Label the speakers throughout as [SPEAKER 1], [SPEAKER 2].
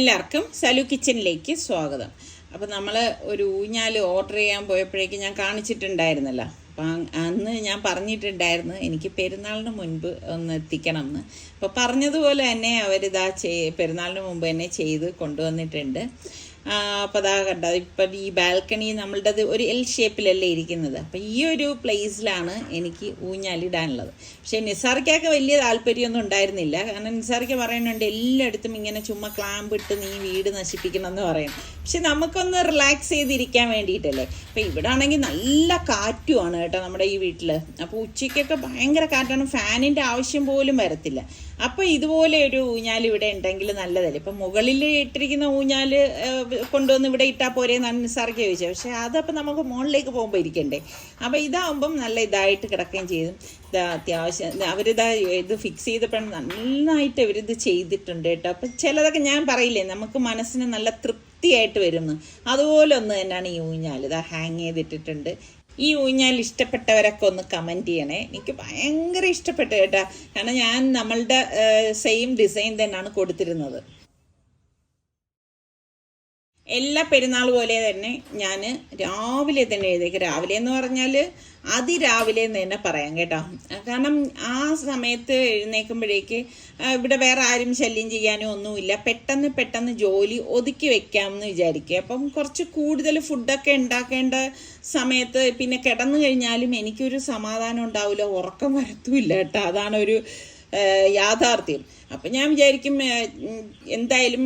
[SPEAKER 1] എല്ലാവർക്കും സലു കിച്ചണിലേക്ക് സ്വാഗതം. അപ്പോൾ നമ്മൾ ഒരു ഊഞ്ഞാൽ ഓർഡർ ചെയ്യാൻ പോയപ്പോഴേക്ക് ഞാൻ കാണിച്ചിട്ടുണ്ടായിരുന്നല്ലോ. അപ്പം അന്ന് ഞാൻ പറഞ്ഞിട്ടുണ്ടായിരുന്നു എനിക്ക് പെരുന്നാളിന് മുൻപ് ഒന്ന് എത്തിക്കണം എന്ന് അപ്പോൾ പറഞ്ഞതുപോലെ തന്നെ അവരിതാ ചെയ് പെരുന്നാളിന് മുമ്പ് തന്നെ ചെയ്ത് കൊണ്ടുവന്നിട്ടുണ്ട്. അപ്പോൾ അതാ കണ്ടത്. ഇപ്പം ഈ ബാൽക്കണി നമ്മളുടേത് ഒരു എൽ ഷേപ്പിലല്ലേ ഇരിക്കുന്നത്. അപ്പം ഈ ഒരു പ്ലേസിലാണ് എനിക്ക് ഊഞ്ഞാലിടാനുള്ളത് പക്ഷേ നിസാർക്കൊക്കെ വലിയ താല്പര്യമൊന്നും ഉണ്ടായിരുന്നില്ല. കാരണം നിസാർക്ക പറയുന്നുണ്ട് എല്ലായിടത്തും ഇങ്ങനെ ചുമ്മാ ക്ലാമ്പ് ഇട്ട് നീ വീട് നശിപ്പിക്കണം എന്ന് പറയും. പക്ഷെ നമുക്കൊന്ന് റിലാക്സ് ചെയ്തിരിക്കാൻ വേണ്ടിയിട്ടല്ലേ? അപ്പം ഇവിടെ ആണെങ്കിൽ നല്ല കാറ്റുമാണ് കേട്ടോ നമ്മുടെ ഈ വീട്ടിൽ അപ്പോൾ ഉച്ചയ്ക്കൊക്കെ ഭയങ്കര കാറ്റാണ്. ഫാനിന്റെ ആവശ്യം പോലും വരത്തില്ല. അപ്പോൾ ഇതുപോലെ ഒരു ഊഞ്ഞാൽ ഇവിടെ ഉണ്ടെങ്കിൽ നല്ലതല്ലേ? ഇപ്പം മുകളിൽ ഇട്ടിരിക്കുന്ന ഊഞ്ഞാൽ കൊണ്ടുവന്ന് ഇവിടെ ഇട്ടാൽ പോരെ എന്നാണ് നിസാർക്ക് ചോദിച്ചത്. പക്ഷേ അതപ്പോൾ നമുക്ക് മുകളിലേക്ക് പോകുമ്പോൾ ഇരിക്കണ്ടേ? അപ്പോൾ ഇതാവുമ്പം നല്ല ഇതായിട്ട് കിടക്കുകയും ചെയ്തു ഇതാ അത്യാവശ്യം അവരിതാ ഇത് ഫിക്സ് ചെയ്തപ്പോൾ നന്നായിട്ട് അവരിത് ചെയ്തിട്ടുണ്ട് കേട്ടോ. അപ്പം ചിലതൊക്കെ ഞാൻ പറയില്ലേ നമുക്ക് മനസ്സിന് നല്ല തൃപ്തിയായിട്ട് വരുന്നു. അതുപോലെ ഒന്ന് തന്നെയാണ് ഈ ഊഞ്ഞാൽ ഇതാ ഹാങ് ചെയ്തിട്ടിട്ടുണ്ട്. ഈ ഊഞ്ഞാൽ ഇഷ്ടപ്പെട്ടവരൊക്കെ ഒന്ന് കമന്റ് ചെയ്യണേ. എനിക്ക് ഭയങ്കര ഇഷ്ടപ്പെട്ടു കേട്ടോ. കാരണം ഞാൻ നമ്മളുടെ സെയിം ഡിസൈൻ തന്നെയാണ് കൊടുത്തിരുന്നത്. എല്ലാ പെരുന്നാൾ പോലെ തന്നെ ഞാൻ രാവിലെ തന്നെ എഴുതേക്ക്. രാവിലെ എന്ന് പറഞ്ഞാൽ അതിരാവിലെ എന്ന് തന്നെ പറയാം കേട്ടോ. കാരണം ആ സമയത്ത് എഴുന്നേൽക്കുമ്പോഴേക്ക് ഇവിടെ വേറെ ആരും ശല്യം ചെയ്യാനോ ഒന്നുമില്ല. പെട്ടെന്ന് പെട്ടെന്ന് ജോലി ഒതുക്കി വെക്കാമെന്ന് വിചാരിക്കുക. അപ്പം കുറച്ച് കൂടുതൽ ഫുഡൊക്കെ ഉണ്ടാക്കേണ്ട സമയത്ത് പിന്നെ കിടന്നു കഴിഞ്ഞാലും എനിക്കൊരു സമാധാനം ഉണ്ടാവില്ല ഉറക്കം വരത്തുമില്ല കേട്ടോ. അതാണ് ഒരു യാഥാർത്ഥ്യം. അപ്പം ഞാൻ വിചാരിക്കും എന്തായാലും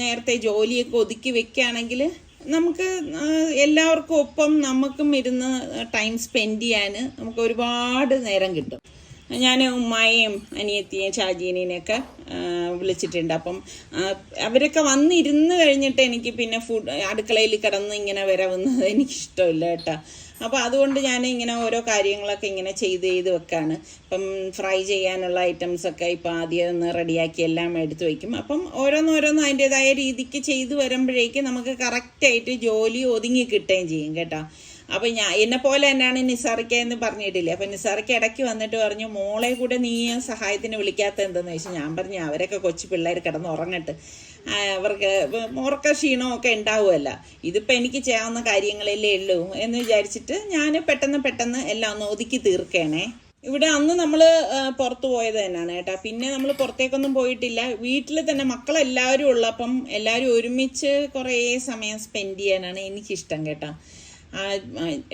[SPEAKER 1] നേരത്തെ ജോലിയൊക്കെ ഒതുക്കി വെക്കുകയാണെങ്കിൽ നമുക്ക് എല്ലാവർക്കും ഒപ്പം നമുക്കും ഇരുന്ന് ടൈം സ്പെൻഡ് ചെയ്യാൻ നമുക്ക് ഒരുപാട് നേരം കിട്ടും. ഞാൻ ഉമ്മായെയും അനിയത്തിയെയും ഷാജീനെയൊക്കെ വിളിച്ചിട്ടുണ്ട്. അപ്പം അവരൊക്കെ വന്നിരുന്ന് കഴിഞ്ഞിട്ട് എനിക്ക് പിന്നെ ഫുഡ് അടുക്കളയിൽ കിടന്ന് ഇങ്ങനെ വരവുന്നത് എനിക്കിഷ്ടമില്ല കേട്ടോ. അപ്പോൾ അതുകൊണ്ട് ഞാൻ ഇങ്ങനെ ഓരോ കാര്യങ്ങളൊക്കെ ഇങ്ങനെ ചെയ്ത് ചെയ്ത് വെക്കാണ്. ഇപ്പം ഫ്രൈ ചെയ്യാനുള്ള ഐറ്റംസൊക്കെ ഇപ്പം ആദ്യം ഒന്ന് റെഡിയാക്കി എല്ലാം എടുത്ത് വയ്ക്കും അപ്പം ഓരോന്നോരോന്ന് അതിന്റെതായ രീതിക്ക് ചെയ്ത് വരുമ്പോഴേക്ക് നമുക്ക് കറക്റ്റായിട്ട് ജോലി ഒതുങ്ങി കിട്ടുകയും ചെയ്യും കേട്ടോ. അപ്പം ഞാൻ എന്നെ പോലെ തന്നെയാണ് നിസാറിക്ക എന്ന് പറഞ്ഞിട്ടില്ലേ? അപ്പം നിസാറിക്ക ഇടയ്ക്ക് വന്നിട്ട് പറഞ്ഞു മോളെ കൂടെ നീ സഹായത്തിന് വിളിക്കാത്ത എന്തെന്ന് ചോദിച്ചാൽ ഞാൻ പറഞ്ഞു അവരൊക്കെ കൊച്ചു പിള്ളേർ കിടന്ന് ഉറങ്ങട്ട്. അവർക്ക് ഉറക്ക ക്ഷീണമൊക്കെ ഉണ്ടാവുമല്ല ഇതിപ്പോൾ എനിക്ക് ചെയ്യാവുന്ന കാര്യങ്ങളല്ലേ ഉള്ളൂ എന്ന് വിചാരിച്ചിട്ട് ഞാൻ പെട്ടെന്ന് പെട്ടെന്ന് എല്ലാം ഒന്ന് ഒതുക്കി തീർക്കണേ. ഇവിടെ അന്ന് നമ്മൾ പുറത്തു പോയത് തന്നെയാണ് കേട്ടോ. പിന്നെ നമ്മൾ പുറത്തേക്കൊന്നും പോയിട്ടില്ല. വീട്ടിൽ തന്നെ മക്കളെല്ലാവരും ഉള്ളപ്പം എല്ലാവരും ഒരുമിച്ച് കുറേ സമയം സ്പെൻഡ് ചെയ്യാനാണ് എനിക്കിഷ്ടം കേട്ടോ.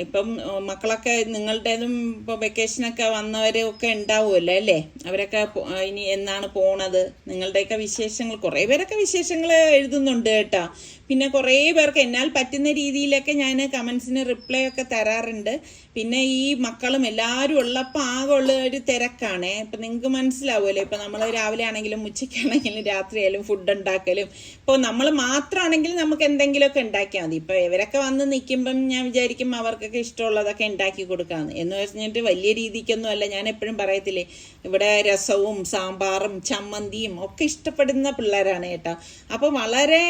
[SPEAKER 1] ഇപ്പം മക്കളൊക്കെ നിങ്ങളുടേതും ഇപ്പോൾ വെക്കേഷനൊക്കെ വന്നവരൊക്കെ ഉണ്ടാവുമല്ലോ അല്ലേ? അവരൊക്കെ ഇനി എന്നാണ് പോണത്? നിങ്ങളുടെയൊക്കെ വിശേഷങ്ങൾ കുറേ പേരൊക്കെ വിശേഷങ്ങൾ എഴുതുന്നുണ്ട് കേട്ടോ. പിന്നെ കുറേ പേർക്ക് എന്നാൽ പറ്റുന്ന രീതിയിലൊക്കെ ഞാൻ കമൻസിന് റിപ്ലൈ ഒക്കെ തരാറുണ്ട്. പിന്നെ ഈ മക്കളും എല്ലാവരും ഉള്ളപ്പോൾ ആകെ ഉള്ള ഒരു തിരക്കാണേ. ഇപ്പം നിങ്ങൾക്ക് മനസ്സിലാവുമല്ലോ ഇപ്പം നമ്മൾ രാവിലെ ആണെങ്കിലും ഉച്ചയ്ക്കാണെങ്കിലും രാത്രിയായാലും ഫുഡ് ഉണ്ടാക്കലും. ഇപ്പോൾ നമ്മൾ മാത്രമാണെങ്കിൽ നമുക്ക് എന്തെങ്കിലുമൊക്കെ ഉണ്ടാക്കിയാൽ മതി. ഇപ്പോൾ ഇവരൊക്കെ വന്ന് നിൽക്കുമ്പം ഞാൻ വിചാരിക്കും അവർക്കൊക്കെ ഇഷ്ടമുള്ളതൊക്കെ ഉണ്ടാക്കി കൊടുക്കാമെന്ന് എന്ന് പറഞ്ഞിട്ട് വലിയ രീതിക്കൊന്നും അല്ല ഞാൻ എപ്പോഴും പറയത്തില്ലേ ഇവിടെ രസവും സാമ്പാറും ചമ്മന്തിയും ഒക്കെ ഇഷ്ടപ്പെടുന്ന പിള്ളേരാണ് കേട്ടോ. അപ്പോൾ വളരെ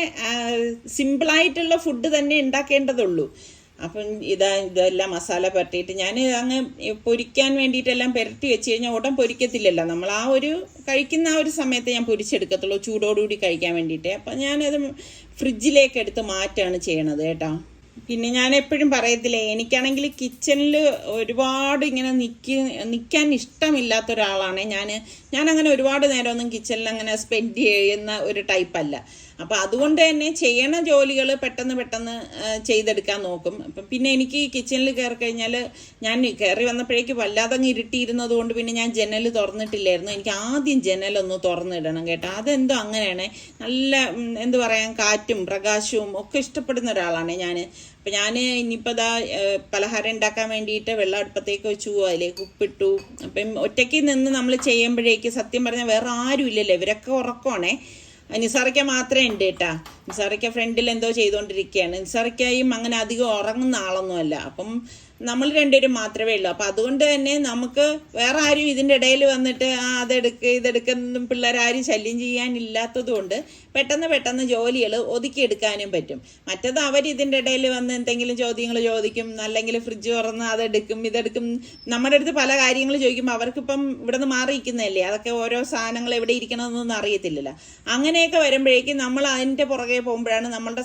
[SPEAKER 1] സിമ്പിളായിട്ടുള്ള ഫുഡ് തന്നെ ഉണ്ടാക്കേണ്ടതുള്ളൂ. അപ്പം ഇതാ ഇതെല്ലാം മസാല പുരട്ടിയിട്ട് ഞാൻ അങ്ങ് പൊരിക്കാൻ വേണ്ടിയിട്ടെല്ലാം പുരട്ടി വെച്ച് കഴിഞ്ഞാൽ ഉടൻ പൊരിക്കത്തില്ലല്ലോ. നമ്മൾ ആ ഒരു കഴിക്കുന്ന ആ ഒരു സമയത്ത് ഞാൻ പൊരിച്ചെടുക്കത്തുള്ളൂ ചൂടോടുകൂടി കഴിക്കാൻ വേണ്ടിയിട്ട്. അപ്പം ഞാനത് ഫ്രിഡ്ജിലേക്ക് എടുത്ത് മാറ്റാണ് ചെയ്യണത് കേട്ടോ. പിന്നെ ഞാൻ എപ്പോഴും പറയത്തില്ലേ എനിക്കാണെങ്കിൽ കിച്ചണിൽ ഒരുപാട് ഇങ്ങനെ നിൽക്കി നിൽക്കാൻ ഇഷ്ടമില്ലാത്ത ഒരാളാണ് ഞാൻ ഞാൻ അങ്ങനെ ഒരുപാട് നേരമൊന്നും കിച്ചണിൽ അങ്ങനെ സ്പെൻഡ് ചെയ്യുന്ന ഒരു ടൈപ്പല്ല അപ്പോൾ അതുകൊണ്ട് തന്നെ ചെയ്യണ ജോലികൾ പെട്ടെന്ന് പെട്ടെന്ന് ചെയ്തെടുക്കാൻ നോക്കും. അപ്പം പിന്നെ എനിക്ക് കിച്ചണിൽ കയറി കഴിഞ്ഞാൽ ഞാൻ കയറി വന്നപ്പോഴേക്ക് വല്ലാതെ അങ്ങ് ഇരുട്ടിയിരുന്നത് കൊണ്ട് പിന്നെ ഞാൻ ജനൽ തുറന്നിട്ടില്ലായിരുന്നു. എനിക്ക് ആദ്യം ജനലൊന്ന് തുറന്നിടണം കേട്ടോ. അതെന്തോ അങ്ങനെയാണ്. നല്ല എന്ത് പറയാൻ കാറ്റും പ്രകാശവും ഒക്കെ ഇഷ്ടപ്പെടുന്ന ഒരാളാണ് ഞാൻ അപ്പം ഞാൻ ഇനിയിപ്പോൾ ഇതാ പലഹാരം ഉണ്ടാക്കാൻ വേണ്ടിയിട്ട് വെള്ളം അടുപ്പത്തേക്ക് വെച്ചു അതിലേക്ക് ഉപ്പിട്ടു. അപ്പം ഒറ്റയ്ക്ക് നിന്ന് നമ്മൾ ചെയ്യുമ്പോഴേക്ക് സത്യം പറഞ്ഞാൽ വേറെ ആരും ഇല്ലല്ലോ ഇവരൊക്കെ ഉറക്കമാണേ. നിസാറിക്ക മാത്രമേ ഉണ്ട് കേട്ടാ. നിസാറയ്ക്ക ഫ്രണ്ടിൽ എന്തോ ചെയ്തുകൊണ്ടിരിക്കുകയാണ് നിസാറയ്ക്കയും അങ്ങനെ അധികം ഉറങ്ങുന്ന ആളൊന്നുമല്ല. അപ്പം നമ്മൾ രണ്ടുപേരും മാത്രമേ ഉള്ളൂ. അപ്പം അതുകൊണ്ട് തന്നെ നമുക്ക് വേറെ ആരും ഇതിന്റെ ഇടയിൽ വന്നിട്ട് ആ അതെടുക്ക് ഇതെടുക്കുന്ന പിള്ളേരാരും ശല്യം ചെയ്യാനില്ലാത്തത് കൊണ്ട് പെട്ടെന്ന് പെട്ടെന്ന് ജോലികൾ ഒതുക്കിയെടുക്കാനും പറ്റും. മറ്റത് അവർ ഇതിന്റെ ഇടയിൽ വന്ന് എന്തെങ്കിലും ചോദ്യങ്ങൾ ചോദിക്കും അല്ലെങ്കിൽ ഫ്രിഡ്ജ് തുറന്ന് അതെടുക്കും ഇതെടുക്കും. നമ്മുടെ അടുത്ത് പല കാര്യങ്ങൾ ചോദിക്കുമ്പോൾ അവർക്കിപ്പം ഇവിടെ നിന്ന് മാറിയിരിക്കുന്നതല്ലേ? അതൊക്കെ ഓരോ സാധനങ്ങൾ എവിടെ ഇരിക്കണമെന്നൊന്നും അറിയത്തില്ലല്ലോ. അങ്ങനെയൊക്കെ വരുമ്പോഴേക്കും നമ്മൾ അതിന്റെ പുറകെ പോകുമ്പോഴാണ് നമ്മളുടെ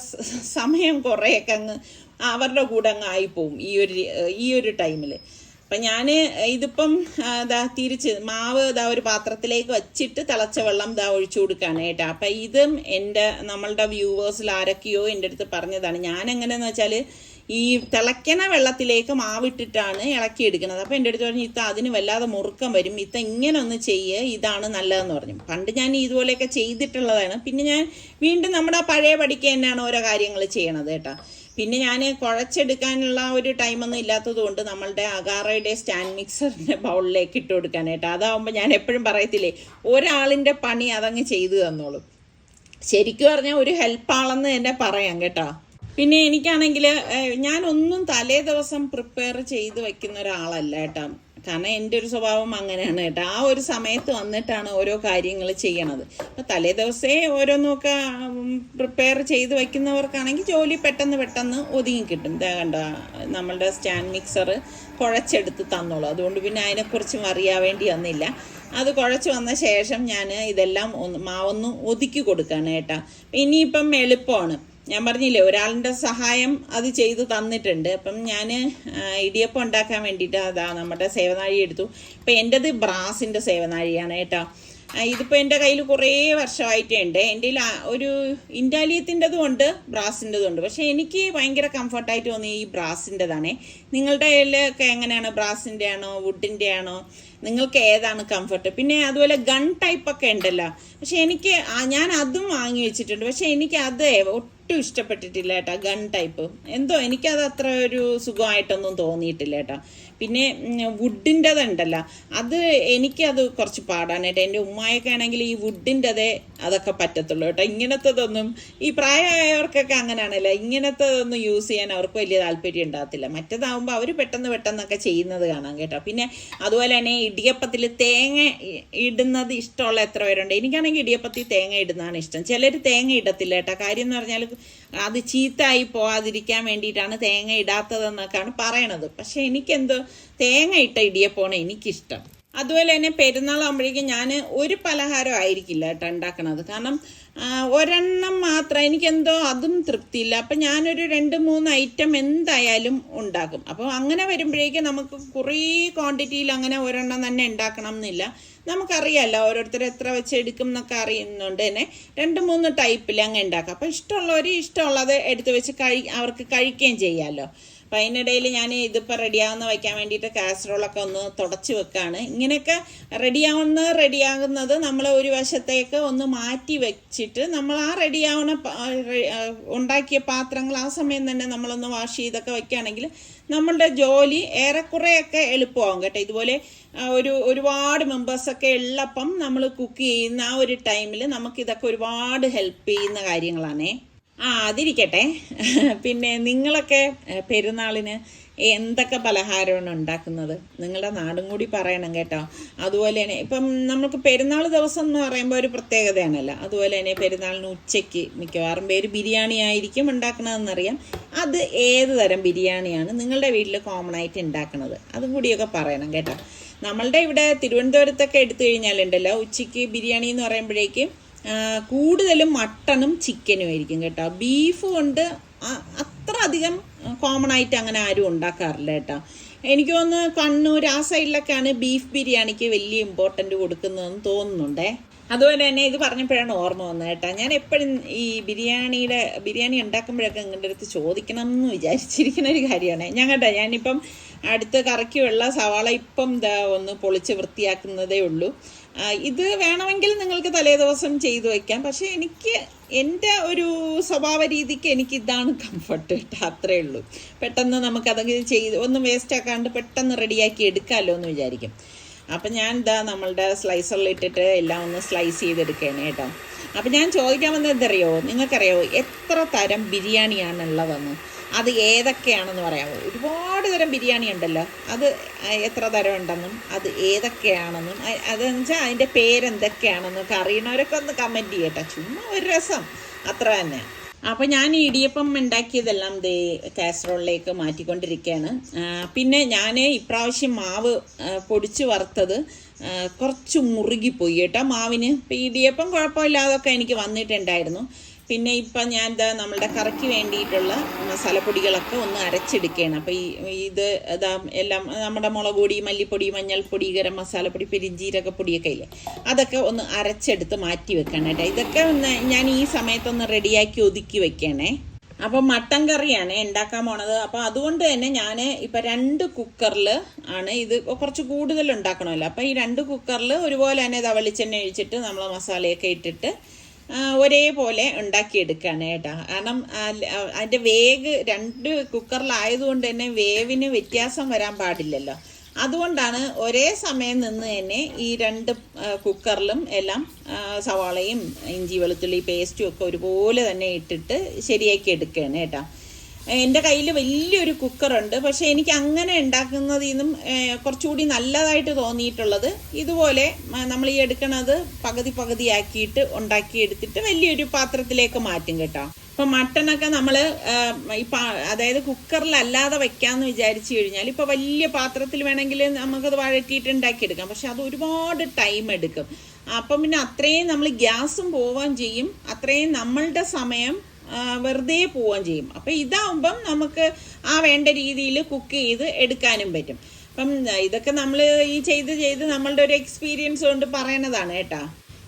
[SPEAKER 1] സമയം കുറേയൊക്കെ അങ്ങ് അവരുടെ കൂടെ അങ്ങ് ആയിപ്പോവും ഈ ഒരു ഈ ഒരു ടൈമിൽ അപ്പം ഞാൻ ഇതിപ്പം ഇതാ തിരിച്ച് മാവ് ഇതാ ഒരു പാത്രത്തിലേക്ക് വച്ചിട്ട് തിളച്ച വെള്ളം ഇതാ ഒഴിച്ചു കൊടുക്കുകയാണ് കേട്ടോ. അപ്പം ഇതും എന്റെ നമ്മളുടെ വ്യൂവേഴ്സിൽ ആരൊക്കെയോ എന്റെ അടുത്ത് പറഞ്ഞതാണ്. ഞാൻ എങ്ങനെയെന്ന് വെച്ചാൽ ഈ തിളയ്ക്കണ വെള്ളത്തിലേക്ക് മാവിട്ടിട്ടാണ് ഇളക്കിയെടുക്കുന്നത് അപ്പം എന്റെ അടുത്ത് പറഞ്ഞു ഇത്ത അതിന് വല്ലാതെ മുറുക്കം വരും. ഇത്ത ഇങ്ങനെ ഒന്ന് ചെയ്യ്. ഇതാണ് നല്ലതെന്ന് പറഞ്ഞു. പണ്ട് ഞാൻ ഇതുപോലെയൊക്കെ ചെയ്തിട്ടുള്ളതാണ്. പിന്നെ ഞാൻ വീണ്ടും നമ്മുടെ പഴയ പടിക്ക് തന്നെയാണ് ഓരോ കാര്യങ്ങൾ ചെയ്യണത് കേട്ടോ. പിന്നെ ഞാൻ കുഴച്ചെടുക്കാനുള്ള ഒരു ടൈമൊന്നും ഇല്ലാത്തത് കൊണ്ട് നമ്മളുടെ അഗാറയുടെ സ്റ്റാൻഡ് മിക്സറിന്റെ ബൗളിലേക്ക് ഇട്ട് കൊടുക്കാനായിട്ട്. അതാവുമ്പോൾ ഞാൻ എപ്പോഴും പറയത്തില്ലേ ഒരാളിന്റെ പണി അതങ്ങ് ചെയ്തു തന്നോളും. ശരിക്കും പറഞ്ഞാൽ ഒരു ഹെൽപ്പാണെന്ന് തന്നെ പറയാം കേട്ടോ. പിന്നെ എനിക്കാണെങ്കിൽ ഞാനൊന്നും തലേ ദിവസം പ്രിപ്പയർ ചെയ്ത് വെക്കുന്ന ഒരാളല്ല കേട്ടോ. കാരണം എന്റെ ഒരു സ്വഭാവം അങ്ങനെയാണ് കേട്ടോ. ആ ഒരു സമയത്ത് വന്നിട്ടാണ് ഓരോ കാര്യങ്ങൾ ചെയ്യണത്. അപ്പം തലേ ദിവസേ ഓരോന്നൊക്കെ പ്രിപ്പയർ ചെയ്ത് വയ്ക്കുന്നവർക്കാണെങ്കിൽ ജോലി പെട്ടെന്ന് പെട്ടെന്ന് ഒതുങ്ങി കിട്ടും. ഇതാ കണ്ട നമ്മളുടെ സ്റ്റാൻഡ് മിക്സർ കുഴച്ചെടുത്ത് തന്നോളൂ. അതുകൊണ്ട് പിന്നെ അതിനെക്കുറിച്ചും അറിയാൻ വേണ്ടി വന്നില്ല. അത് കുഴച്ച് വന്ന ശേഷം ഞാൻ ഇതെല്ലാം ഒന്ന് മാവൊന്ന് ഒതുക്കി കൊടുക്കുകയാണ് കേട്ടോ. ഇനിയിപ്പം എളുപ്പമാണ്. ഞാൻ പറഞ്ഞില്ലേ ഒരാളിന്റെ സഹായം അത് ചെയ്തു തന്നിട്ടുണ്ട്. അപ്പം ഞാൻ ഇടിയപ്പം ഉണ്ടാക്കാൻ വേണ്ടിയിട്ട് അതാ നമ്മുടെ സേവനാഴി എടുത്തു. ഇപ്പം എന്റെത് ബ്രാസിന്റെ സേവനാഴിയാണ് കേട്ടോ. ഇതിപ്പോൾ എന്റെ കയ്യിൽ കുറേ വർഷമായിട്ടേ ഉണ്ട് എന്റെ ഒരു ഇൻഡാലിയത്തിന്റെതും ഉണ്ട് ബ്രാസിന്റെതും ഉണ്ട്. പക്ഷേ എനിക്ക് ഭയങ്കര കംഫർട്ടായിട്ട് തോന്നി ഈ ബ്രാസിന്റെതാണേ. നിങ്ങളുടെ കയ്യിലൊക്കെ എങ്ങനെയാണ്? ബ്രാസിന്റെ ആണോ വുഡിന്റെ ആണോ നിങ്ങൾക്ക് ഏതാണ് കംഫർട്ട്? പിന്നെ അതുപോലെ ഗൺ ടൈപ്പ് ഒക്കെ ഉണ്ടല്ലോ. പക്ഷെ എനിക്ക് ഞാൻ അതും വാങ്ങി വെച്ചിട്ടുണ്ട്. പക്ഷെ എനിക്ക് അത് ഒട്ടും ഇഷ്ടപ്പെട്ടിട്ടില്ല കേട്ടോ ഗൺ ടൈപ്പ്. എന്തോ എനിക്കത് അത്ര ഒരു സുഖമായിട്ടൊന്നും തോന്നിയിട്ടില്ല കേട്ടോ. പിന്നെ വുഡിന്റെത് ഉണ്ടല്ലോ. അത് എനിക്കത് കുറച്ച് പാടാണ് കേട്ടോ എന്റെ ഉമ്മായൊക്കെ ആണെങ്കിൽ ഈ വുഡിന്റെതേ അതൊക്കെ പറ്റത്തുള്ളൂ കേട്ടോ. ഇങ്ങനത്തതൊന്നും ഈ പ്രായമായവർക്കൊക്കെ അങ്ങനെയാണല്ലോ. ഇങ്ങനത്തതൊന്നും യൂസ് ചെയ്യാൻ അവർക്ക് വലിയ താല്പര്യം ഉണ്ടാകത്തില്ല. മറ്റേതാവുമ്പോൾ അവർ പെട്ടെന്ന് പെട്ടെന്നൊക്കെ ചെയ്യുന്നത് കാണാം കേട്ടോ. പിന്നെ അതുപോലെ തന്നെ ഇടിയപ്പത്തിൽ തേങ്ങ ഇടുന്നത് ഇഷ്ടമുള്ള എത്ര പേരുണ്ട്? എനിക്കാണെങ്കിൽ ഇടിയപ്പത്തിൽ തേങ്ങ ഇടുന്നതാണ് ഇഷ്ടം. ചിലർ തേങ്ങ ഇടത്തില്ല കേട്ടോ. കാര്യം എന്ന് പറഞ്ഞാൽ അത് ചീത്തായി പോവാതിരിക്കാൻ വേണ്ടിയിട്ടാണ് തേങ്ങ ഇടാത്തതെന്നൊക്കെയാണ് പറയണത്. പക്ഷെ എനിക്കെന്തോ തേങ്ങ ഇട്ട ഇടിയപ്പമാണ് എനിക്കിഷ്ടം. അതുപോലെ തന്നെ പെരുന്നാളാകുമ്പോഴേക്കും ഞാൻ ഒരു പലഹാരം ആയിരിക്കില്ല കേട്ടോ ഉണ്ടാക്കണത്. കാരണം ഒരെണ്ണം മാത്രം. എനിക്കെന്തോ അതും തൃപ്തിയില്ല. അപ്പം ഞാനൊരു രണ്ട് മൂന്ന് ഐറ്റം എന്തായാലും ഉണ്ടാക്കും. അപ്പോൾ അങ്ങനെ വരുമ്പോഴേക്കും നമുക്ക് കുറേ ക്വാണ്ടിറ്റിയിൽ അങ്ങനെ ഒരെണ്ണം തന്നെ ഉണ്ടാക്കണം എന്നില്ല. നമുക്കറിയാമല്ലോ ഓരോരുത്തർ എത്ര വെച്ച് എടുക്കും എന്നൊക്കെ അറിയുന്നുണ്ട് തന്നെ. രണ്ട് മൂന്ന് ടൈപ്പിൽ അങ്ങ് ഉണ്ടാക്കാം. അപ്പോൾ ഇഷ്ടമുള്ളവർ ഇഷ്ടമുള്ളത് എടുത്ത് വെച്ച് കഴി അവർക്ക് കഴിക്കുകയും ചെയ്യാമല്ലോ അപ്പം അതിനിടയിൽ ഞാൻ ഇതിപ്പോൾ റെഡിയാകുന്ന വയ്ക്കാൻ വേണ്ടിയിട്ട് കാസറോളൊക്കെ ഒന്ന് തുടച്ച് വെക്കുകയാണ് ഇങ്ങനെയൊക്കെ റെഡിയാവുന്ന റെഡിയാകുന്നത് നമ്മൾ ഒരു വശത്തേക്ക് ഒന്ന് മാറ്റി വെച്ചിട്ട് നമ്മൾ ആ റെഡിയാവുന്ന ഉണ്ടാക്കിയ പാത്രങ്ങൾ ആ സമയം തന്നെ നമ്മളൊന്ന് വാഷ് ചെയ്തൊക്കെ വെക്കുകയാണെങ്കിൽ നമ്മളുടെ ജോലി ഏറെക്കുറെയൊക്കെ എളുപ്പമാകും കേട്ടോ. ഇതുപോലെ ഒരു ഒരുപാട് മെമ്പേഴ്സൊക്കെ ഉള്ളപ്പം നമ്മൾ കുക്ക് ചെയ്യുന്ന ആ ഒരു ടൈമിൽ നമുക്കിതൊക്കെ ഒരുപാട് ഹെൽപ്പ് ചെയ്യുന്ന കാര്യങ്ങളാണേ. ആ അതിരിക്കട്ടെ. പിന്നെ നിങ്ങളൊക്കെ പെരുന്നാളിന് എന്തൊക്കെ പലഹാരമാണ് ഉണ്ടാക്കുന്നത്? നിങ്ങളുടെ നാടും കൂടി പറയണം കേട്ടോ. അതുപോലെ തന്നെ ഇപ്പം നമുക്ക് പെരുന്നാൾ ദിവസം എന്ന് പറയുമ്പോൾ ഒരു പ്രത്യേകതയാണല്ലോ. അതുപോലെ തന്നെ പെരുന്നാളിന് ഉച്ചയ്ക്ക് മിക്കവാറും പേര് ബിരിയാണി ആയിരിക്കും ഉണ്ടാക്കണതെന്നറിയാം. അത് ഏത് തരം ബിരിയാണിയാണ് നിങ്ങളുടെ വീട്ടിൽ കോമൺ ആയിട്ട് ഉണ്ടാക്കുന്നത് അതും കൂടിയൊക്കെ പറയണം കേട്ടോ. നമ്മളുടെ ഇവിടെ തിരുവനന്തപുരത്തൊക്കെ എടുത്തു കഴിഞ്ഞാലുണ്ടല്ലോ ഉച്ചയ്ക്ക് ബിരിയാണി എന്ന് പറയുമ്പോഴേക്കും കൂടുതലും മട്ടനും ചിക്കനും ആയിരിക്കും കേട്ടോ. ബീഫ് കൊണ്ട് അത്ര അധികം കോമൺ ആയിട്ട് അങ്ങനെ ആരും ഉണ്ടാക്കാറില്ല കേട്ടോ. എനിക്ക് തോന്നുന്നു കണ്ണൂർ ആ സൈഡിലൊക്കെയാണ് ബീഫ് ബിരിയാണിക്ക് വലിയ ഇമ്പോർട്ടന്റ് കൊടുക്കുന്നതെന്ന് തോന്നുന്നുണ്ടേ. അതുപോലെ തന്നെ ഇത് പറഞ്ഞപ്പോഴാണ് ഓർമ്മ വന്നത് കേട്ടോ. ഞാൻ എപ്പോഴും ഈ ബിരിയാണിയുടെ ബിരിയാണി ഉണ്ടാക്കുമ്പോഴൊക്കെ നിങ്ങളുടെ അടുത്ത് ചോദിക്കണം എന്ന് വിചാരിച്ചിരിക്കുന്ന ഒരു കാര്യമാണ്. ഞാൻ കേട്ടോ ഞാനിപ്പം അടുത്ത് കറക്കിയുള്ള സവാള ഇപ്പം ഒന്ന് പൊളിച്ച് വൃത്തിയാക്കുന്നതേ ഉള്ളൂ. ഇത് വേണമെങ്കിൽ നിങ്ങൾക്ക് തലേ ദിവസം ചെയ്തു വയ്ക്കാം പക്ഷേ എനിക്ക് എന്റെ ഒരു സ്വഭാവ രീതിക്ക് എനിക്ക് ഇതാണ് കംഫർട്ട് കേട്ടോ അത്രേ ഉള്ളൂ. പെട്ടെന്ന് നമുക്കതങ്ങ് ചെയ്ത് ഒന്നും വേസ്റ്റ് ആക്കാണ്ട് പെട്ടെന്ന് റെഡിയാക്കി എടുക്കാമല്ലോ എന്ന് വിചാരിക്കും. അപ്പം ഞാൻ ഇതാ നമ്മളുടെ സ്ലൈസറിൽ ഇട്ടിട്ട് എല്ലാം ഒന്ന് സ്ലൈസ് ചെയ്തെടുക്കുകയാണ് കേട്ടോ. അപ്പം ഞാൻ ചോദിക്കാൻ വന്നത് എന്തറിയോ? നിങ്ങൾക്കറിയോ എത്ര തരം ബിരിയാണിയാണ് ഉള്ളതെന്ന് അത് ഏതൊക്കെയാണെന്ന് പറയാമോ? ഒരുപാട് തരം ബിരിയാണി ഉണ്ടല്ലോ. അത് എത്ര തരം ഉണ്ടെന്നും അത് ഏതൊക്കെയാണെന്നും അതെന്ന് വെച്ചാൽ അതിന്റെ പേരെന്തൊക്കെയാണെന്നൊക്കെ അറിയണവരൊക്കെ ഒന്ന് കമന്റ് ചെയ്യട്ടെ. ചുമ്മാ ഒരു രസം. അത്ര തന്നെ. അപ്പോൾ ഞാൻ ഇടിയപ്പം ഉണ്ടാക്കിയതെല്ലാം ദേ കാസറോളിലേക്ക് മാറ്റിക്കൊണ്ടിരിക്കുകയാണ് പിന്നെ ഞാൻ ഇപ്രാവശ്യം മാവ് പൊടിച്ച് വറുത്തത് കുറച്ച് മുറുകിപ്പോയി കേട്ടോ മാവിന്. ഇപ്പം ഇടിയപ്പം കുഴപ്പമില്ലാതൊക്കെ എനിക്ക് വന്നിട്ടുണ്ടായിരുന്നു. പിന്നെ ഇപ്പം ഞാൻ ഇതാ നമ്മളുടെ കറിക്ക് വേണ്ടിയിട്ടുള്ള മസാലപ്പൊടികളൊക്കെ ഒന്ന് അരച്ചെടുക്കുകയാണ് അപ്പോൾ ഈ ഇത് ഇതാ എല്ലാം നമ്മുടെ മുളക് പൊടി മല്ലിപ്പൊടി മഞ്ഞൾപ്പൊടി ഗരം മസാലപ്പൊടി പെരിഞ്ജീരകപ്പൊടിയൊക്കെ ഇല്ലേ അതൊക്കെ ഒന്ന് അരച്ചെടുത്ത് മാറ്റി വെക്കണം കേട്ടോ. ഇതൊക്കെ ഒന്ന് ഞാൻ ഈ സമയത്തൊന്ന് റെഡിയാക്കി ഒതുക്കി വെക്കണേ. അപ്പോൾ മട്ടൻ കറിയാണ് ഉണ്ടാക്കാൻ പോണത്. അപ്പോൾ അതുകൊണ്ട് തന്നെ ഞാൻ ഇപ്പം രണ്ട് കുക്കറിൽ ആണ് ഇത് കുറച്ച് കൂടുതൽ ഉണ്ടാക്കണമല്ലോ. അപ്പോൾ ഈ രണ്ട് കുക്കറിൽ ഒരുപോലെ തന്നെ ഇതാ വെളിച്ചെണ്ണ ഒഴിച്ചിട്ട് നമ്മൾ മസാലയൊക്കെ ഇട്ടിട്ട് ഒരേപോലെ ഉണ്ടാക്കിയെടുക്കുകയാണ് കേട്ടോ. കാരണം അതിന്റെ വേഗ് രണ്ട് കുക്കറിലായതുകൊണ്ട് തന്നെ വേവിന് വ്യത്യാസം വരാൻ പാടില്ലല്ലോ. അതുകൊണ്ടാണ് ഒരേ സമയം നിന്ന് തന്നെ ഈ രണ്ട് കുക്കറിലും എല്ലാം സവാളയും ഇഞ്ചി വെളുത്തുള്ളി പേസ്റ്റും ഒക്കെ ഒരുപോലെ തന്നെ ഇട്ടിട്ട് ശരിയാക്കി എടുക്കുകയാണ് കേട്ടോ. എന്റെ കയ്യിൽ വലിയൊരു കുക്കറുണ്ട്. പക്ഷേ എനിക്ക് അങ്ങനെ ഉണ്ടാക്കുന്നതിൽ നിന്നും കുറച്ചുകൂടി നല്ലതായിട്ട് തോന്നിയിട്ടുള്ളത് ഇതുപോലെ നമ്മൾ ഈ എടുക്കണത് പകുതി പകുതിയാക്കിയിട്ട് ഉണ്ടാക്കി എടുത്തിട്ട് വലിയൊരു പാത്രത്തിലേക്ക് മാറ്റും കേട്ടോ. ഇപ്പം മട്ടനൊക്കെ നമ്മൾ ഇപ്പം അതായത് കുക്കറിലല്ലാതെ വെക്കാമെന്ന് വിചാരിച്ചു കഴിഞ്ഞാൽ ഇപ്പോൾ വലിയ പാത്രത്തിൽ വേണമെങ്കിൽ നമുക്കത് വഴറ്റിയിട്ട് ഉണ്ടാക്കിയെടുക്കാം. പക്ഷെ അത് ഒരുപാട് ടൈം എടുക്കും. അപ്പം പിന്നെ അത്രയും നമ്മൾ ഗ്യാസും പോവുകയും ചെയ്യും. അത്രയും നമ്മളുടെ സമയം വെറുതെ പോവുകയും ചെയ്യും. അപ്പം ഇതാവുമ്പം നമുക്ക് ആ വേണ്ട രീതിയിൽ കുക്ക് ചെയ്ത് എടുക്കാനും പറ്റും. അപ്പം ഇതൊക്കെ നമ്മൾ ഈ ചെയ്ത് ചെയ്ത് നമ്മളുടെ ഒരു എക്സ്പീരിയൻസ് കൊണ്ട് പറയണതാണ് കേട്ടാ.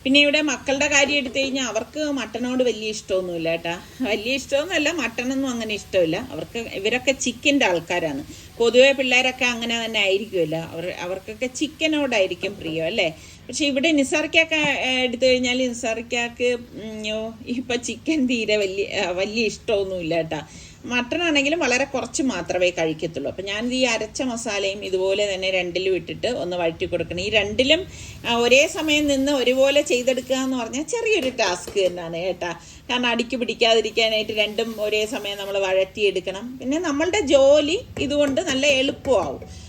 [SPEAKER 1] പിന്നെ ഇവിടെ മക്കളുടെ കാര്യം എടുത്തു കഴിഞ്ഞാൽ അവർക്ക് മട്ടനോട് വലിയ ഇഷ്ടമൊന്നുമില്ല കേട്ടാ. വലിയ ഇഷ്ടമൊന്നുമല്ല മട്ടനൊന്നും അങ്ങനെ ഇഷ്ടമില്ല. അവർക്ക് ഇവരൊക്കെ ചിക്കന്റെ ആൾക്കാരാണ്. പൊതുവെ പിള്ളേരൊക്കെ അങ്ങനെ തന്നെ ആയിരിക്കുമല്ല. അവർ അവർക്കൊക്കെ ചിക്കനോടായിരിക്കും പ്രിയം അല്ലേ? പക്ഷെ ഇവിടെ നിസാർക്കൊക്കെ എടുത്തു കഴിഞ്ഞാൽ നിസാർക്കാക്ക് ഇപ്പം ചിക്കൻ തീരെ വലിയ വലിയ ഇഷ്ടമൊന്നുമില്ല കേട്ടാ. മട്ടൺ ആണെങ്കിലും വളരെ കുറച്ച് മാത്രമേ കഴിക്കത്തുള്ളൂ. അപ്പം ഞാൻ ഈ അരച്ച മസാലയും ഇതുപോലെ തന്നെ രണ്ടിലും ഇട്ടിട്ട് ഒന്ന് വഴറ്റി കൊടുക്കണം. ഈ രണ്ടിലും ഒരേ സമയം നിന്ന് ഒരുപോലെ ചെയ്തെടുക്കുക എന്ന് പറഞ്ഞാൽ ചെറിയൊരു ടാസ്ക് തന്നെയാണ് കേട്ടാ. കാരണം അടിക്ക് പിടിക്കാതിരിക്കാനായിട്ട് രണ്ടും ഒരേ സമയം നമ്മൾ വഴറ്റിയെടുക്കണം. പിന്നെ നമ്മളുടെ ജോലി ഇതുകൊണ്ട് നല്ല എളുപ്പമാവും.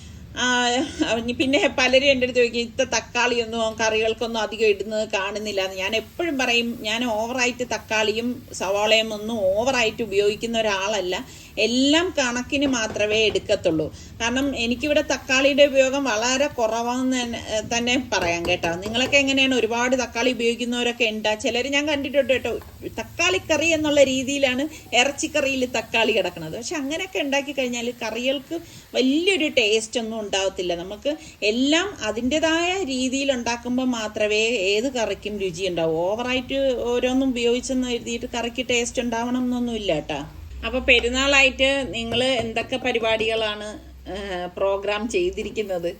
[SPEAKER 1] പിന്നെ പലരും എന്റെ അടുത്ത് ചോദിക്കും ഇത്ത തക്കാളിയൊന്നും കറികൾക്കൊന്നും അധികം ഇടുന്നത് കാണുന്നില്ല എന്ന് ഞാൻ എപ്പോഴും പറയും ഞാൻ ഓവറായിട്ട് തക്കാളിയും സവാളയും ഒന്നും ഓവറായിട്ട് ഉപയോഗിക്കുന്ന ഒരാളല്ല. എല്ലാം കണക്കിന് മാത്രമേ എടുക്കത്തുള്ളൂ. കാരണം എനിക്കിവിടെ തക്കാളിയുടെ ഉപയോഗം വളരെ കുറവാന്ന് തന്നെ- പറയാം കേട്ടോ. നിങ്ങളൊക്കെ എങ്ങനെയാണ് ഒരുപാട് തക്കാളി ഉപയോഗിക്കുന്നവരൊക്കെ ഉണ്ടാ? ചിലർ ഞാൻ കണ്ടിട്ടുണ്ട് കേട്ടോ. തക്കാളിക്കറി എന്നുള്ള രീതിയിലാണ് ഇറച്ചിക്കറിയിൽ തക്കാളി കിടക്കുന്നത്. പക്ഷെ അങ്ങനെയൊക്കെ ഉണ്ടാക്കി കഴിഞ്ഞാൽ കറികൾക്ക് വലിയൊരു ടേസ്റ്റ് ഒന്നും ഉണ്ടാവത്തില്ല. നമുക്ക് എല്ലാം അതിന്റെതായ രീതിയിൽ ഉണ്ടാക്കുമ്പോൾ മാത്രമേ ഏത് കറിക്കും രുചി ഉണ്ടാവൂ. ഓവറായിട്ട് ഓരോന്നും ഉപയോഗിച്ചെന്ന് എഴുതിയിട്ട് കറിക്ക് ടേസ്റ്റ് ഉണ്ടാവണം എന്നൊന്നുമില്ല കേട്ടോ. അപ്പോൾ പെരുന്നാളായിട്ട് നിങ്ങൾ എന്തൊക്കെ പരിപാടികളാണ് പ്രോഗ്രാം ചെയ്തിരിക്കുന്നത്?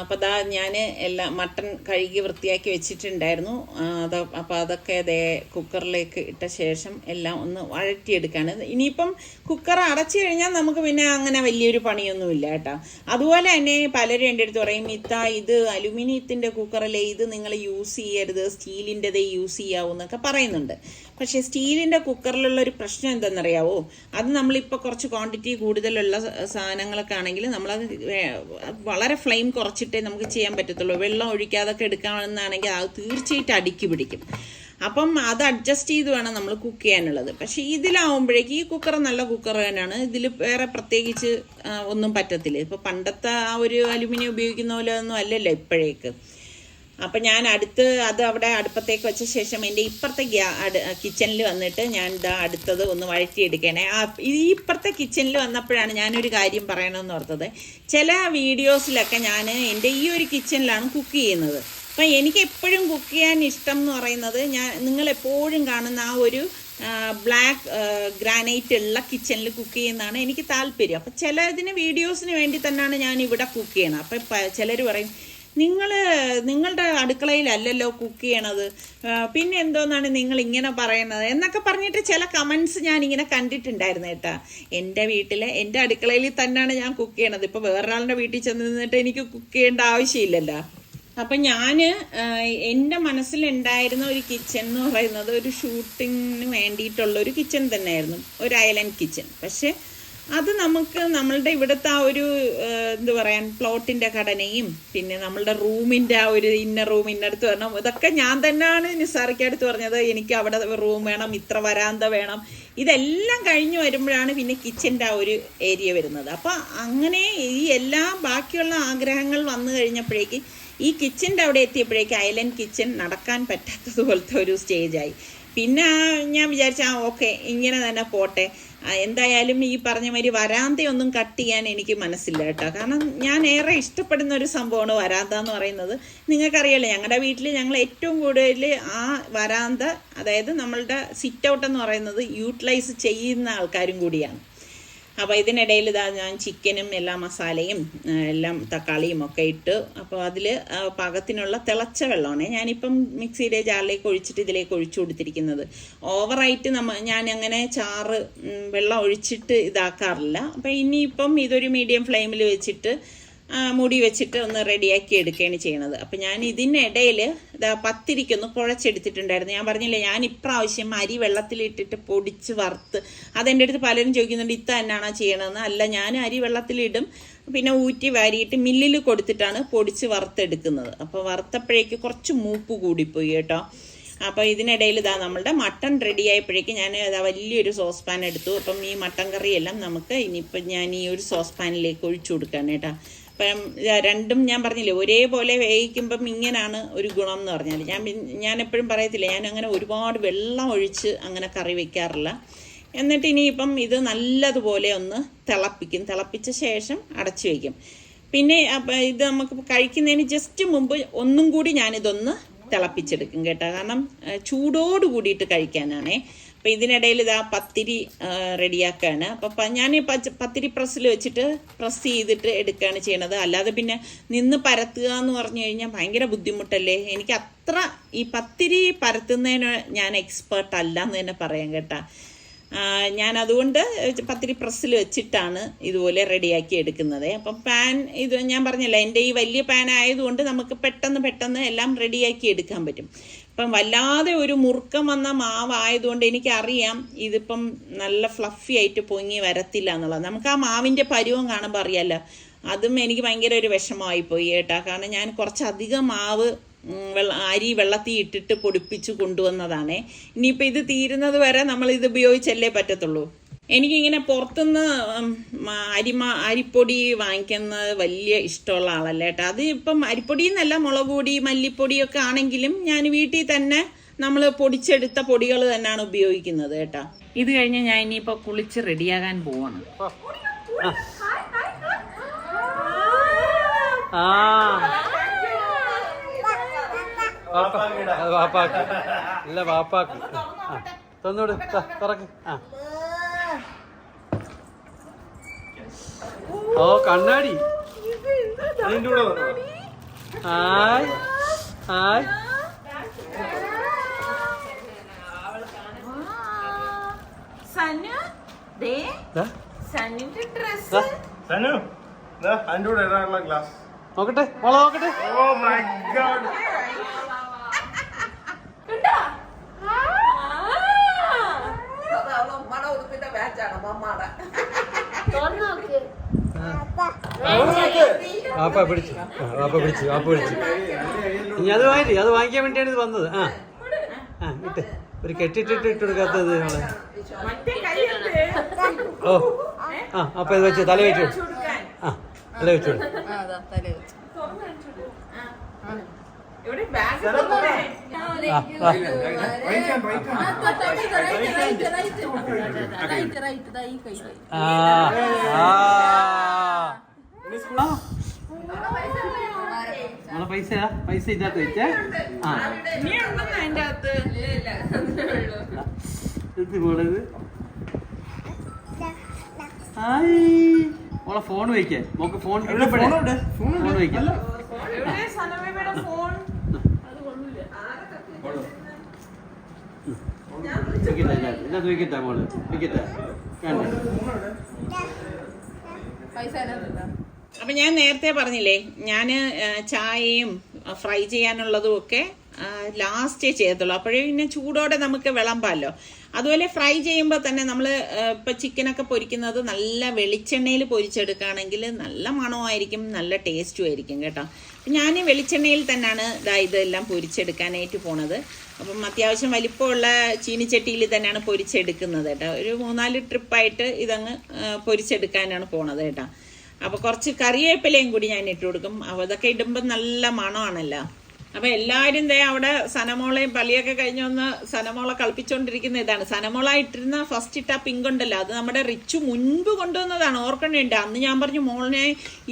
[SPEAKER 1] അപ്പോൾ അതാ ഞാൻ എല്ലാ മട്ടൺ കഴുകി വൃത്തിയാക്കി വെച്ചിട്ടുണ്ടായിരുന്നു. അത് അപ്പോൾ അതൊക്കെ അതേ കുക്കറിലേക്ക് ഇട്ട ശേഷം എല്ലാം ഒന്ന് വഴറ്റിയെടുക്കുകയാണ് ഇനിയിപ്പം കുക്കർ അടച്ചു കഴിഞ്ഞാൽ നമുക്ക് പിന്നെ അങ്ങനെ വലിയൊരു പണിയൊന്നുമില്ല കേട്ടോ. അതുപോലെ തന്നെ പലരും എന്റെ അടുത്ത് പറയും ഇത്ത ഇത് അലുമിനിയത്തിന്റെ കുക്കറല്ലേ? ഇത് നിങ്ങൾ യൂസ് ചെയ്യരുത് സ്റ്റീലിന്റെതേ യൂസ് ചെയ്യാവൂ എന്നൊക്കെ പറയുന്നുണ്ട്. പക്ഷേ സ്റ്റീലിന്റെ കുക്കറിലുള്ള ഒരു പ്രശ്നം എന്തെന്നറിയാവോ അത് നമ്മളിപ്പോൾ കുറച്ച് ക്വാണ്ടിറ്റി കൂടുതലുള്ള സാധനങ്ങളൊക്കെ ആണെങ്കിൽ നമ്മളത് വളരെ ഫ്ലെയിം കുറച്ചിട്ടേ നമുക്ക് ചെയ്യാൻ പറ്റത്തുള്ളൂ. വെള്ളം ഒഴിക്കാതൊക്കെ എടുക്കാമെന്നാണെങ്കിൽ അത് തീർച്ചയായിട്ടും അടുക്കി പിടിക്കും. അപ്പം അത് അഡ്ജസ്റ്റ് ചെയ്ത് വേണം നമ്മൾ കുക്ക് ചെയ്യാനുള്ളത്. പക്ഷേ ഇതിലാവുമ്പോഴേക്ക് ഈ കുക്കർ നല്ല കുക്കർ തന്നെയാണ്. ഇതിൽ വേറെ പ്രത്യേകിച്ച് ഒന്നും പറ്റത്തില്ല. ഇപ്പോൾ പണ്ടത്തെ ആ ഒരു അലുമിനിയം ഉപയോഗിക്കുന്ന പോലെ ഒന്നും അല്ലല്ലോ ഇപ്പോഴേക്ക്. അപ്പം ഞാൻ അടുത്ത് അത് അവിടെ അടുപ്പത്തേക്ക് വെച്ച ശേഷം എന്റെ ഇപ്പുറത്തെ കിച്ചണിൽ വന്നിട്ട് ഞാൻ ഇതാ അടുത്തത് ഒന്ന് വഴറ്റിയെടുക്കണേ. ആ ഈ ഇപ്പുറത്തെ കിച്ചണിൽ വന്നപ്പോഴാണ് ഞാനൊരു കാര്യം പറയണമെന്ന് ഓർത്തത്. ചില വീഡിയോസിലൊക്കെ ഞാൻ എന്റെ ഈ ഒരു കിച്ചണിലാണ് കുക്ക് ചെയ്യുന്നത്. അപ്പം എനിക്ക് എപ്പോഴും കുക്ക് ചെയ്യാൻ ഇഷ്ടം എന്ന് പറയുന്നത് ഞാൻ നിങ്ങളെപ്പോഴും കാണുന്ന ആ ഒരു ബ്ലാക്ക് ഗ്രാനൈറ്റ് ഉള്ള കിച്ചണിൽ കുക്ക് ചെയ്യുന്നതാണ് എനിക്ക് താല്പര്യം. അപ്പം ചിലതിന് വീഡിയോസിന് വേണ്ടി തന്നെയാണ് ഞാൻ ഇവിടെ കുക്ക് ചെയ്യണം അപ്പം ചിലർ പറയും നിങ്ങൾ നിങ്ങളുടെ അടുക്കളയിലല്ലല്ലോ കുക്ക് ചെയ്യണത്. പിന്നെ എന്തോന്നാണ് നിങ്ങൾ ഇങ്ങനെ പറയുന്നത്? എന്നൊക്കെ പറഞ്ഞിട്ട് ചില കമൻസ് ഞാൻ ഇങ്ങനെ കണ്ടിട്ടുണ്ടായിരുന്നു കേട്ടോ. എന്റെ വീട്ടിലെ എന്റെ അടുക്കളയിൽ തന്നെയാണ് ഞാൻ കുക്ക് ചെയ്യണത്. ഇപ്പോൾ വേറൊരാളുടെ വീട്ടിൽ ചെന്ന് നിന്നിട്ട് എനിക്ക് കുക്ക് ചെയ്യേണ്ട ആവശ്യമില്ലല്ലോ. അപ്പം ഞാൻ എന്റെ മനസ്സിലുണ്ടായിരുന്ന ഒരു കിച്ചൺ എന്ന് പറയുന്നത് ഒരു ഷൂട്ടിങ്ങിന് വേണ്ടിയിട്ടുള്ള ഒരു കിച്ചൺ തന്നെയായിരുന്നു. ഒരു ഐലൻഡ് കിച്ചൺ പക്ഷേ അത് നമുക്ക് നമ്മളുടെ ഇവിടുത്തെ ആ ഒരു എന്ത് പറയാൻ പ്ലോട്ടിന്റെ ഘടനയും പിന്നെ നമ്മളുടെ റൂമിന്റെ ആ ഒരു ഇന്ന റൂം ഇന്നടുത്ത് വരണം ഇതൊക്കെ ഞാൻ തന്നെയാണ് നിസാറിക്ക് അടുത്ത് പറഞ്ഞത്. എനിക്ക് അവിടെ റൂം വേണം ഇത്ര വരാന്ത വേണം. ഇതെല്ലാം കഴിഞ്ഞ് വരുമ്പോഴാണ് പിന്നെ കിച്ചന്റെ ആ ഒരു ഏരിയ വരുന്നത്. അപ്പോൾ അങ്ങനെ ഈ എല്ലാ ബാക്കിയുള്ള ആഗ്രഹങ്ങൾ വന്നു കഴിഞ്ഞപ്പോഴേക്ക് ഈ കിച്ചന്റെ അവിടെ എത്തിയപ്പോഴേക്ക് ഐലൻഡ് കിച്ചൻ നടക്കാൻ പറ്റാത്തതുപോലത്തെ ഒരു സ്റ്റേജായി. പിന്നെ ഞാൻ വിചാരിച്ച ആ ഓക്കെ ഇങ്ങനെ തന്നെ പോട്ടെ. എന്തായാലും ഈ പറഞ്ഞ മാതിരി വരാന്തയൊന്നും കട്ട് ചെയ്യാൻ എനിക്ക് മനസ്സില്ല കേട്ടോ. കാരണം ഞാൻ ഏറെ ഇഷ്ടപ്പെടുന്ന ഒരു സംഭവമാണ് വരാന്ത എന്ന് പറയുന്നത്. നിങ്ങൾക്കറിയാലോ ഞങ്ങളുടെ വീട്ടിൽ ഞങ്ങൾ ഏറ്റവും കൂടുതൽ ആ വരാന്ത അതായത് നമ്മളുടെ സിറ്റ് ഔട്ട് എന്ന് പറയുന്നത് യൂട്ടിലൈസ് ചെയ്യുന്ന ആൾക്കാരും കൂടിയാണ്. അപ്പോൾ ഇതിനിടയിൽ ഇതാ ഞാൻ ചിക്കനും എല്ലാ മസാലയും എല്ലാം തക്കാളിയും ഒക്കെ ഇട്ട് അപ്പോൾ അതിൽ പാകത്തിനുള്ള തിളച്ച വെള്ളമാണ് ഞാനിപ്പം മിക്സിയുടെ ജാറിലേക്ക് ഒഴിച്ചിട്ട് ഇതിലേക്ക് ഒഴിച്ചു കൊടുത്തിരിക്കുന്നത്. ഓവറായിട്ട് നമ്മ ഞാൻ അങ്ങനെ ചാറ് വെള്ളം ഒഴിച്ചിട്ട് ഇതാക്കാറില്ല. അപ്പോൾ ഇനിയിപ്പം ഇതൊരു മീഡിയം ഫ്ലെയിമിൽ വെച്ചിട്ട് മൂടി വെച്ചിട്ട് ഒന്ന് റെഡിയാക്കി എടുക്കുകയാണ് ചെയ്യണത്. അപ്പം ഞാൻ ഇതിനിടയിൽ ഇതാ പത്തിരിക്കൊന്ന് കുഴച്ചെടുത്തിട്ടുണ്ടായിരുന്നു. ഞാൻ പറഞ്ഞില്ലേ ഞാൻ ഇപ്രാവശ്യം അരി വെള്ളത്തിലിട്ടിട്ട് പൊടിച്ച് വറുത്ത് അതെന്റെ അടുത്ത് പലരും ചോദിക്കുന്നുണ്ട് ഇത്ത തന്നെയാണോ ചെയ്യണമെന്ന് അല്ല ഞാൻ അരി വെള്ളത്തിലിടും പിന്നെ ഊറ്റി വാരിയിട്ട് മില്ലിൽ കൊടുത്തിട്ടാണ് പൊടിച്ച് വറുത്തെടുക്കുന്നത്. അപ്പോൾ വറുത്തപ്പോഴേക്ക് കുറച്ച് മൂപ്പ് കൂടിപ്പോയി കേട്ടോ. അപ്പോൾ ഇതിനിടയിൽ ഇതാ നമ്മളുടെ മട്ടൺ റെഡി ആയപ്പോഴേക്കും ഞാൻ വലിയൊരു സോസ് പാൻ എടുത്തു. അപ്പം ഈ മട്ടൻ കറിയെല്ലാം നമുക്ക് ഇനിയിപ്പം ഞാൻ ഈ ഒരു സോസ് പാനിലേക്ക് ഒഴിച്ചു കൊടുക്കുകയാണ് കേട്ടോ. ഇതാ രണ്ടും ഞാൻ പറഞ്ഞില്ലേ ഒരേപോലെ വേവിക്കുമ്പം ഇങ്ങനെയാണ് ഒരു ഗുണം എന്ന് പറഞ്ഞാൽ ഞാൻ ഞാൻ എപ്പോഴും പറയത്തില്ല ഞാൻ അങ്ങനെ ഒരുപാട് വെള്ളം ഒഴിച്ച് അങ്ങനെ കറി വെക്കാറില്ല. എന്നിട്ട് ഇനിയിപ്പം ഇത് നല്ലതുപോലെ ഒന്ന് തിളപ്പിക്കും. തിളപ്പിച്ച ശേഷം അടച്ചു വയ്ക്കും പിന്നെ ഇത് നമുക്ക് കഴിക്കുന്നതിന് ജസ്റ്റ് മുമ്പ് ഒന്നും കൂടി ഞാനിതൊന്ന് തിളപ്പിച്ചെടുക്കും കേട്ടോ. കാരണം ചൂടോട് കൂടിയിട്ട് കഴിക്കാനാണേ. അപ്പം ഇതിനിടയിൽ ഇതാ പത്തിരി റെഡിയാക്കുകയാണ് അപ്പം ഞാൻ പച്ച പത്തിരി പ്രസ്സിൽ വെച്ചിട്ട് പ്രസ് ചെയ്തിട്ട് എടുക്കുകയാണ് ചെയ്യണത്. അല്ലാതെ പിന്നെ നിന്ന് പരത്തുക എന്ന് പറഞ്ഞു കഴിഞ്ഞാൽ ഭയങ്കര ബുദ്ധിമുട്ടല്ലേ? എനിക്ക് അത്ര ഈ പത്തിരി പരത്തുന്നതിന് ഞാൻ എക്സ്പേർട്ട് അല്ല എന്ന് തന്നെ പറയാം കേട്ടാ. ഞാൻ അതുകൊണ്ട് പത്തിരി പ്രസ്സിൽ വെച്ചിട്ടാണ് ഇതുപോലെ റെഡിയാക്കി എടുക്കുന്നത്. അപ്പം പാൻ ഇത് ഞാൻ പറഞ്ഞില്ല എന്റെ ഈ വലിയ പാൻ ആയതുകൊണ്ട് നമുക്ക് പെട്ടെന്ന് പെട്ടെന്ന് എല്ലാം റെഡിയാക്കി എടുക്കാൻ പറ്റും. അപ്പം വല്ലാതെ ഒരു മുറുക്കം വന്ന മാവായതുകൊണ്ട് എനിക്കറിയാം ഇതിപ്പം നല്ല ഫ്ലഫി ആയിട്ട് പൊങ്ങി വരത്തില്ല എന്നുള്ളത്. നമുക്ക് ആ മാവിന്റെ പരുവം കാണുമ്പോൾ അറിയാമല്ലോ അതും എനിക്ക് ഭയങ്കര ഒരു വിഷമമായി പോയി കേട്ടാ. കാരണം ഞാൻ കുറച്ചധികം മാവ് വെള്ള അരി വെള്ളത്തിൽ ഇട്ടിട്ട് പൊടിപ്പിച്ച് കൊണ്ടുവന്നതാണേ. ഇനിയിപ്പോൾ ഇത് തീരുന്നത് വരെ നമ്മൾ ഇത് ഉപയോഗിച്ചല്ലേ പറ്റത്തുള്ളൂ. എനിക്കിങ്ങനെ പുറത്തുനിന്ന് അരിമ അരിപ്പൊടി വാങ്ങിക്കുന്നത് വലിയ ഇഷ്ടമുള്ള ആളല്ല കേട്ടോ. അത് ഇപ്പം അരിപ്പൊടി എന്നല്ല മുളക് പൊടി മല്ലിപ്പൊടിയൊക്കെ ആണെങ്കിലും ഞാൻ വീട്ടിൽ തന്നെ നമ്മൾ പൊടിച്ചെടുത്ത പൊടികൾ തന്നെയാണ് ഉപയോഗിക്കുന്നത് കേട്ടോ. ഇത് കഴിഞ്ഞ് ഞാൻ ഇനിയിപ്പോൾ കുളിച്ച് റെഡിയാകാൻ പോവാണ്.
[SPEAKER 2] ആ. വാപ്പാക്ക് ഇല്ല വാപ്പാക്ക്. തന്നോട് തുറക്ക്. ആ. ഓ കണ്ണാടി.
[SPEAKER 3] അതിന്റെ കൂടെ വന്നോ?
[SPEAKER 2] ഹായ്. ഹായ്.
[SPEAKER 1] സനു ദേ
[SPEAKER 2] ദാ,
[SPEAKER 1] സനുവിന്റെ ഡ്രസ്
[SPEAKER 2] ദാ,
[SPEAKER 3] സനു ദാ, അതിന്റെ കൂടെ ഇടാനുള്ള ഗ്ലാസ്
[SPEAKER 2] നോക്കട്ടെ. മോളെ നോക്കട്ടെ.
[SPEAKER 3] ഓ മൈ ഗോഡ്
[SPEAKER 2] വാപ്പ പിടിച്ചു വാപ്പ പിടിച്ചു വാപ്പ പിടിച്ചു ഇനി അത് വാങ്ങി അത് വാങ്ങിക്കാൻ വേണ്ടിയാണ് ഇത് വന്നത് ആ ആ ഇട്ട് ഒരു കെട്ടിട്ടിട്ട് ഇട്ട് കൊടുക്കാത്തത്
[SPEAKER 1] നിങ്ങൾ
[SPEAKER 2] ഓ ആ അപ്പൊ ഇത് വെച്ച് തല വെച്ചു ആ തല വെച്ചു ആ ആ. നമ്മളെ പൈസ പൈസ ഇതിനകത്ത് വെച്ചേ? ആ. എന്ത് ഹായ്. ഓളെ ഫോൺ വയ്ക്കേ മോക്ക് ഫോൺ? ഫോൺ വയ്ക്കാം
[SPEAKER 1] എവിടെ സനമയുടെ ഫോൺ
[SPEAKER 2] വെക്കട്ടെ ഇതിനകത്ത്. വെക്കട്ടെ മോൾ. വെക്കട്ടെ. കണ്ടേ?
[SPEAKER 1] അപ്പൊ ഞാൻ നേരത്തെ പറഞ്ഞില്ലേ ഞാൻ ചായയും ഫ്രൈ ചെയ്യാനുള്ളതും ഒക്കെ ലാസ്റ്റേ ചെയ്യത്തുള്ളൂ. അപ്പോഴേ പിന്നെ ചൂടോടെ നമുക്ക് വിളമ്പാമല്ലോ അതുപോലെ ഫ്രൈ ചെയ്യുമ്പോൾ തന്നെ നമ്മൾ ഇപ്പം ചിക്കനൊക്കെ പൊരിക്കുന്നത് നല്ല വെളിച്ചെണ്ണയിൽ പൊരിച്ചെടുക്കുകയാണെങ്കിൽ നല്ല മണമായിരിക്കും നല്ല ടേസ്റ്റും ആയിരിക്കും കേട്ടോ. ഞാൻ വെളിച്ചെണ്ണയിൽ തന്നെയാണ് ഇതാ ഇതെല്ലാം പൊരിച്ചെടുക്കാനായിട്ട് പോണത്. അപ്പം അത്യാവശ്യം വലിപ്പമുള്ള ചീനിച്ചട്ടിയിൽ തന്നെയാണ് പൊരിച്ചെടുക്കുന്നത് കേട്ടോ. ഒരു മൂന്നാൽ ട്രിപ്പായിട്ട് ഇതങ്ങ് പൊരിച്ചെടുക്കാനാണ് പോണത് കേട്ടോ. അപ്പോൾ കുറച്ച് കറിവേപ്പിലയും കൂടി ഞാൻ ഇട്ട് കൊടുക്കും. അപ്പോൾ ഇതൊക്കെ ഇടുമ്പോൾ നല്ല മണമാണല്ലോ. അപ്പോൾ എല്ലാവരും ദേ അവിടെ സനമോളയും പള്ളിയൊക്കെ കഴിഞ്ഞ് വന്ന് സനമോളെ കളിപ്പിച്ചുകൊണ്ടിരിക്കുന്ന ഇതാണ്. സനമോള ഇട്ടിരുന്ന ഫസ്റ്റ് ഇട്ട പിങ്ക് ഉണ്ടല്ലോ അത് നമ്മുടെ റിച്ചു മുൻപ് കൊണ്ടുവന്നതാണ്. ഓർക്കണുണ്ട് അന്ന് ഞാൻ പറഞ്ഞു മോളിനെ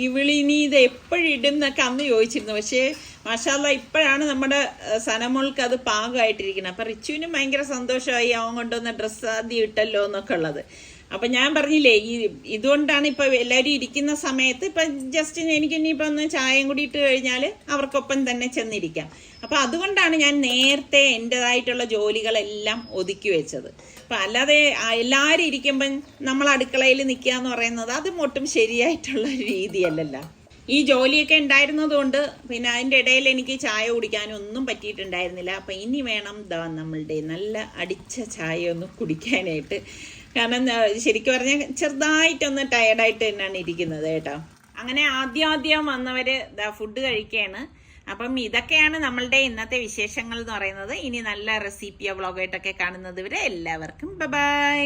[SPEAKER 1] ഇവിളി നീ ഇത് എപ്പോഴും ഇടുന്നൊക്കെ അന്ന് ചോദിച്ചിരുന്നു. പക്ഷേ മാഷാല്ല ഇപ്പോഴാണ് നമ്മുടെ സനമോൾക്ക് അത് പാകമായിട്ടിരിക്കുന്നത്. അപ്പം റിച്ചുവിനും ഭയങ്കര സന്തോഷമായി അവൻ കൊണ്ടുവന്ന ഡ്രസ്സ് ആദ്യം ഇട്ടല്ലോ എന്നൊക്കെ ഉള്ളത്. അപ്പൊ ഞാൻ പറഞ്ഞില്ലേ ഈ ഇതുകൊണ്ടാണ് ഇപ്പൊ എല്ലാവരും ഇരിക്കുന്ന സമയത്ത് ഇപ്പൊ ജസ്റ്റ് എനിക്ക് ഇനിയിപ്പോ ഒന്ന് ചായയും കൂടി ഇട്ട് കഴിഞ്ഞാൽ അവർക്കൊപ്പം തന്നെ ചെന്നിരിക്കാം. അപ്പൊ അതുകൊണ്ടാണ് ഞാൻ നേരത്തെ എന്റെതായിട്ടുള്ള ജോലികളെല്ലാം ഒതുക്കി വെച്ചത്. അപ്പൊ അല്ലാതെ എല്ലാവരും ഇരിക്കുമ്പം നമ്മൾ അടുക്കളയിൽ നിൽക്കുക എന്ന് പറയുന്നത് അത് ഒട്ടും ശരിയായിട്ടുള്ള രീതി രീതിയല്ലല്ലോ. ഈ ജോലിയൊക്കെ ഉണ്ടായിരുന്നതുകൊണ്ട് പിന്നെ അതിന്റെ ഇടയിൽ എനിക്ക് ചായ കുടിക്കാനും ഒന്നും പറ്റിയിട്ടുണ്ടായിരുന്നില്ല. അപ്പം ഇനി വേണം നമ്മളുടെ നല്ല അടിച്ച ചായ ഒന്ന് കുടിക്കാനായിട്ട്. കാരണം ശരിക്കും പറഞ്ഞാൽ ചെറുതായിട്ടൊന്ന് ടയർഡായിട്ട് തന്നെയാണ് ഇരിക്കുന്നത് കേട്ടോ. അങ്ങനെ ആദ്യം ആദ്യം വന്നവർ ഫുഡ് കഴിക്കുകയാണ് അപ്പം ഇതൊക്കെയാണ് നമ്മളുടെ ഇന്നത്തെ വിശേഷങ്ങൾ എന്ന് പറയുന്നത്. ഇനി നല്ല റെസിപ്പിയോ വ്ളോഗായിട്ടൊക്കെ കാണുന്നത് വരെ എല്ലാവർക്കും ബൈ